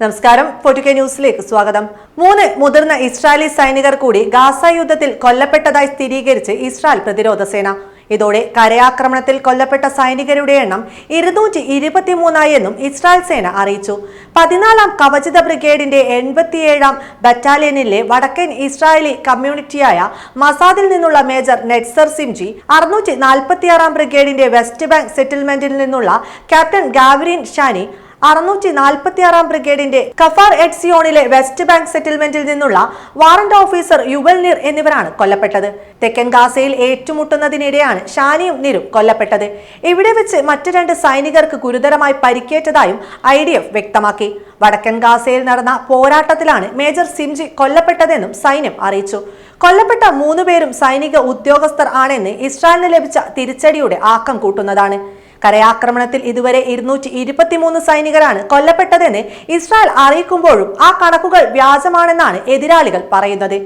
നമസ്കാരം. പൊട്ടിക്കെ ന്യൂസിലേക്ക് സ്വാഗതം. മൂന്ന് മുതിർന്ന ഇസ്രായേലി സൈനികർ കൂടി ഗാസ യുദ്ധത്തിൽ കൊല്ലപ്പെട്ടതായി സ്ഥിരീകരിച്ച് ഇസ്രായേൽ പ്രതിരോധ സേന. ഇതോടെ കരയാക്രമണത്തിൽ കൊല്ലപ്പെട്ട സൈനികരുടെ എണ്ണം ഇരുന്നൂറ്റി ഇരുപത്തിമൂന്നായി എന്നും ഇസ്രായേൽ സേന അറിയിച്ചു. പതിനാലാം കവചിത ബ്രിഗേഡിന്റെ എൺപത്തിയേഴാം ബറ്റാലിയനിലെ വടക്കൻ ഇസ്രായേലി കമ്മ്യൂണിറ്റിയായ മസാദിൽ നിന്നുള്ള മേജർ നെറ്റ്സർ സിംജി അറുന്നൂറ്റി നാൽപ്പത്തിയാറാം ബ്രിഗേഡിന്റെ വെസ്റ്റ് ബാങ്ക് സെറ്റിൽമെന്റിൽ നിന്നുള്ള ക്യാപ്റ്റൻ ഗാവരീൻ ഷാനി അറുന്നൂറ്റി നാൽപ്പത്തിയാറാം ബ്രിഗേഡിന്റെ കഫാർ എഡ്സിയോണിലെ വെസ്റ്റ് ബാങ്ക് സെറ്റിൽമെന്റിൽ നിന്നുള്ള വാറന്റ് ഓഫീസർ യുവൽ നിർ എന്നിവരാണ് കൊല്ലപ്പെട്ടത്. തെക്കൻ ഗാസയിൽ ഏറ്റുമുട്ടുന്നതിനിടെയാണ് ഷാനിയും നിരും കൊല്ലപ്പെട്ടത്. ഇവിടെ വെച്ച് മറ്റു രണ്ട് സൈനികർക്ക് ഗുരുതരമായി പരിക്കേറ്റതായും ഐ വ്യക്തമാക്കി. വടക്കൻ ഗാസയിൽ നടന്ന പോരാട്ടത്തിലാണ് മേജർ സിംജി കൊല്ലപ്പെട്ടതെന്നും സൈന്യം അറിയിച്ചു. കൊല്ലപ്പെട്ട മൂന്നുപേരും സൈനിക ഉദ്യോഗസ്ഥർ ആണെന്ന് ഇസ്രായേലിന് ലഭിച്ച തിരിച്ചടിയുടെ ആക്കം കൂട്ടുന്നതാണ്. കരയാക്രമണത്തിൽ ഇതുവരെ ഇരുന്നൂറ്റി ഇരുപത്തിമൂന്ന് സൈനികരാണ് കൊല്ലപ്പെട്ടതെന്ന് ഇസ്രായേൽ അറിയിക്കുമ്പോഴും ആ കണക്കുകൾ വ്യാജമാണെന്നാണ് എതിരാളികൾ പറയുന്നത്.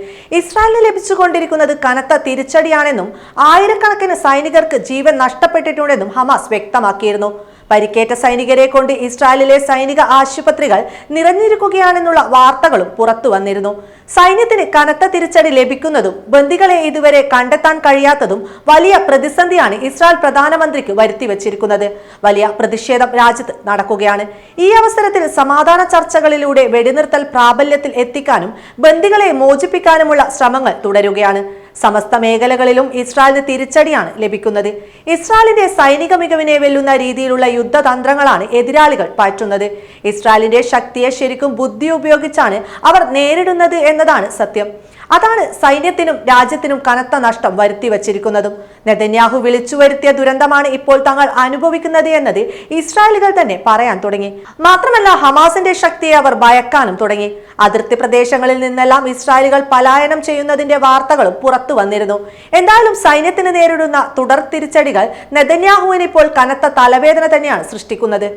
ഇസ്രായേലിന് ലഭിച്ചുകൊണ്ടിരിക്കുന്നത് കനത്ത തിരിച്ചടിയാണെന്നും ആയിരക്കണക്കിന് സൈനികർക്ക് ജീവൻ നഷ്ടപ്പെട്ടിട്ടുണ്ടെന്നും ഹമാസ് വ്യക്തമാക്കിയിരുന്നു. പരിക്കേറ്റ സൈനികരെ കൊണ്ട് ഇസ്രായേലിലെ സൈനിക ആശുപത്രികൾ നിറഞ്ഞിരിക്കുകയാണെന്നുള്ള വാർത്തകളും പുറത്തു വന്നിരുന്നു. സൈന്യത്തിന് കനത്ത തിരിച്ചടി ലഭിക്കുന്നതും ബന്ദികളെ ഇതുവരെ കണ്ടെത്താൻ കഴിയാത്തതും വലിയ പ്രതിസന്ധിയാണ് ഇസ്രായേൽ പ്രധാനമന്ത്രിക്ക് വരുത്തിവച്ചിരിക്കുന്നത് വലിയ പ്രതിഷേധം രാജ്യത്ത് നടക്കുകയാണ്. ഈ അവസരത്തിൽ സമാധാന ചർച്ചകളിലൂടെ വെടിനിർത്തൽ പ്രാബല്യത്തിൽ എത്തിക്കാനും ബന്ദികളെ മോചിപ്പിക്കാനുമുള്ള ശ്രമങ്ങൾ തുടരുകയാണ്. സമസ്ത മേഖലകളിലും ഇസ്രായേലിന് തിരിച്ചടിയാണ് ലഭിക്കുന്നത്. ഇസ്രായേലിന്റെ സൈനിക മികവിനെ വെല്ലുന്ന രീതിയിലുള്ള യുദ്ധതന്ത്രങ്ങളാണ് എതിരാളികൾ പാറ്റുന്നത്. ഇസ്രായേലിന്റെ ശക്തിയെ ശരിക്കും ബുദ്ധി ഉപയോഗിച്ചാണ് അവർ നേരിടുന്നത് എന്നതാണ് സത്യം. അതാണ് സൈന്യത്തിനും രാജ്യത്തിനും കനത്ത നഷ്ടം വരുത്തി വച്ചിരിക്കുന്നതും. നെതന്യാഹു വിളിച്ചു വരുത്തിയ ദുരന്തമാണ് ഇപ്പോൾ തങ്ങൾ അനുഭവിക്കുന്നത് എന്നത് ഇസ്രായേലുകൾ തന്നെ പറയാൻ തുടങ്ങി. മാത്രമല്ല ഹമാസിന്റെ ശക്തിയെ അവർ ഭയക്കാനും തുടങ്ങി. അതിർത്തി പ്രദേശങ്ങളിൽ നിന്നെല്ലാം ഇസ്രായേലുകൾ പലായനം ചെയ്യുന്നതിന്റെ വാർത്തകളും പുറത്തു വന്നിരുന്നു. എന്തായാലും സൈന്യത്തിന് നേരിടുന്ന തുടർ തിരിച്ചടികൾ നെതന്യാഹുവിന് ഇപ്പോൾ കനത്ത തലവേദന തന്നെയാണ് സൃഷ്ടിക്കുന്നത്.